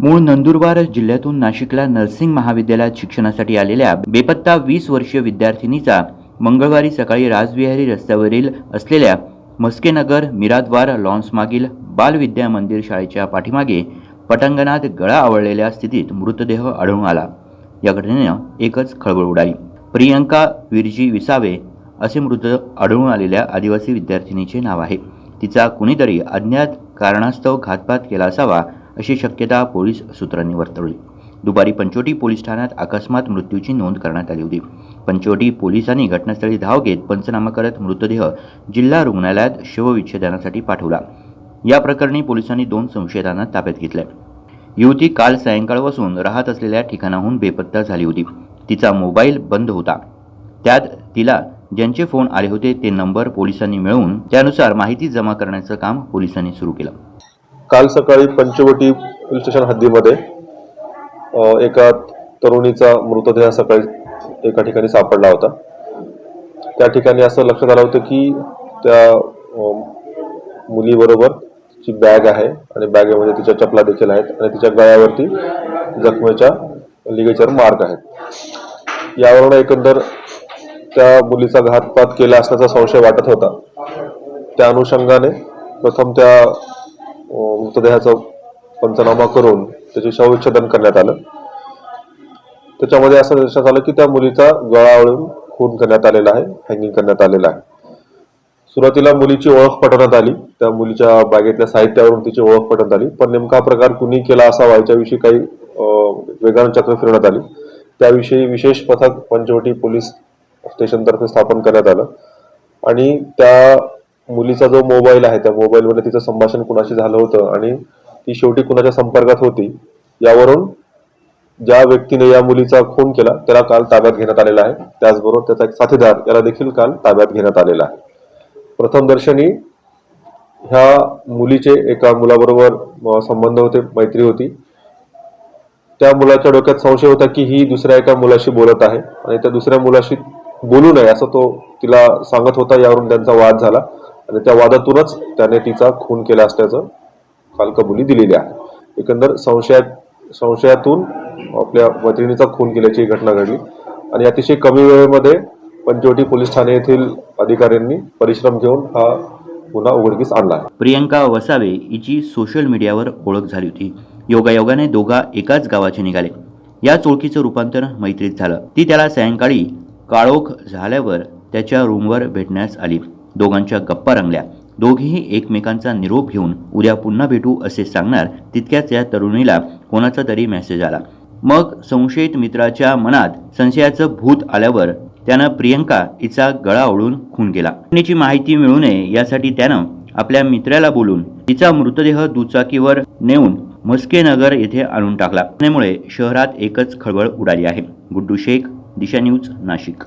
मूळ नंदुरबार जिल्ह्यातून नाशिकला नर्सिंग महाविद्यालयात शिक्षणासाठी आलेल्या बेपत्ता वीस वर्षीय विद्यार्थिनीचा मंगळवारी सकाळी राजविहारी रस्त्यावरील असलेल्या मस्केनगर मिरादवार लॉन्समागील बालविद्या मंदिर शाळेच्या पाठीमागे पटांगणात गळा आवळलेल्या स्थितीत मृतदेह आढळून आला. या घटनेनं एकच खळबळ उडाली. प्रियंका विरजी विसावे असे मृत आढळून आलेल्या आदिवासी विद्यार्थिनीचे नाव आहे. तिचा कुणीतरी अज्ञात कारणास्तव घातपात केला असावा अशी शक्यता पोलीस सूत्रांनी वर्तवली. दुपारी पंचवटी पोलीस ठाण्यात अकस्मात मृत्यूची नोंद करण्यात आली होती. पंचवटी पोलिसांनी घटनास्थळी धाव घेत पंचनामा करत मृतदेह जिल्हा रुग्णालयात शवविच्छेदनासाठी पाठवला. या प्रकरणी पोलिसांनी दोन संशयितांना ताब्यात घेतले युवती काल सायंकाळपासून राहत असलेल्या ठिकाणाहून बेपत्ता झाली होती. तिचा मोबाईल बंद होता. त्यात तिला ज्यांचे फोन आले होते ते नंबर पोलिसांनी मिळवून त्यानुसार माहिती जमा करण्याचं काम पोलिसांनी सुरू केलं. काल सकाळी पंचवटी पोलीस स्टेशन हद्दीमध्ये एका तरुणीचा मृतदेह सकाळी एका ठिकाणी सापडला होता. त्या ठिकाणी असं लक्षात आलं होतं की त्या मुलीबरोबर तिची बॅग आहे आणि बॅगेमध्ये म्हणजे तिच्या चपला देखील आहेत आणि तिच्या गळ्यावरती जखमेच्या लिगेचर मार्क आहेत. यावरून एकंदर त्या मुलीचा घातपात केला असल्याचा संशय वाटत होता. त्या अनुषंगाने प्रथम त्या मृतदेहाचा पंचनामा करून त्याचे शवविच्छेदन करण्यात आलं. त्याच्यामध्ये असं लक्षात आलं की त्या मुलीचा गळावळून खून करण्यात आलेला आहे हँगिंग करण्यात आलेला आहे. सुरुवातीला मुलीची ओळख पटवण्यात आली. त्या मुलीच्या बागेतल्या साहित्यावरून तिची ओळख पटवण्यात आली. पण नेमका प्रकार कुणी केला असावा याच्याविषयी काही वेगानं चक्र फिरवण्यात आली. त्याविषयी विशेष पथक पंचवटी पोलीस स्टेशनतर्फे स्थापन करण्यात आलं. आणि त्या मुलीचा जो मोबाईल आहे त्या मोबाईलमध्ये तिचं संभाषण कुणाशी झालं होतं आणि ती शेवटी कुणाच्या संपर्कात होती यावरून ज्या व्यक्तीने या मुलीचा खून केला त्याला काल ताब्यात घेण्यात आलेला आहे. त्याचबरोबर त्याचा एक साथीदार याला देखील काल ताब्यात घेण्यात आलेला आहे. प्रथमदर्शनी ह्या मुलीचे एका मुलाबरोबर संबंध होते मैत्री होती. त्या मुलाच्या डोक्यात संशय होता की ही दुसऱ्या एका मुलाशी बोलत आहे आणि त्या दुसऱ्या मुलाशी बोलू नये असं तो तिला सांगत होता यावरून त्यांचा वाद झाला. आणि त्या वादातूनच त्याने तिचा खून केला असल्याचं काल कबुली दिलेली आहे. एकंदर संशयात संशयातून आपल्या मैत्रिणीचा खून केल्याची घटना घडली. आणि अतिशय कमी वेळेमध्ये पंचवटी पोलीस ठाणे येथील अधिकाऱ्यांनी परिश्रम घेऊन हा गुन्हा उघडकीस आणला प्रियंका वसावे हिची सोशल मीडियावर ओळख झाली होती. योगायोगाने दोघा एकाच गावाचे निघाले. या ओळखीचं रूपांतर मैत्रीत झालं. ती त्याला सायंकाळी काळोख झाल्यावर त्याच्या रूमवर भेटण्यास आली. दोघांच्या गप्पा रंगल्या. दोघेही एकमेकांचा निरोप घेऊन उद्या पुन्हा भेटू असे सांगणार तितक्याच या तरुणीला कोणाचा तरी मेसेज आला. मग संशयित मित्राच्या मनात संशयाचं भूत आल्यावर त्यानं प्रियंका हिचा गळा ओढून खून केला. घटनेची माहिती मिळू नये यासाठी त्यानं आपल्या मित्राला बोलून तिचा मृतदेह दुचाकीवर नेऊन मस्केनगर येथे आणून टाकला. त्यामुळे शहरात एकच खळबळ उडाली आहे. गुड्डू शेख दिशा न्यूज नाशिक.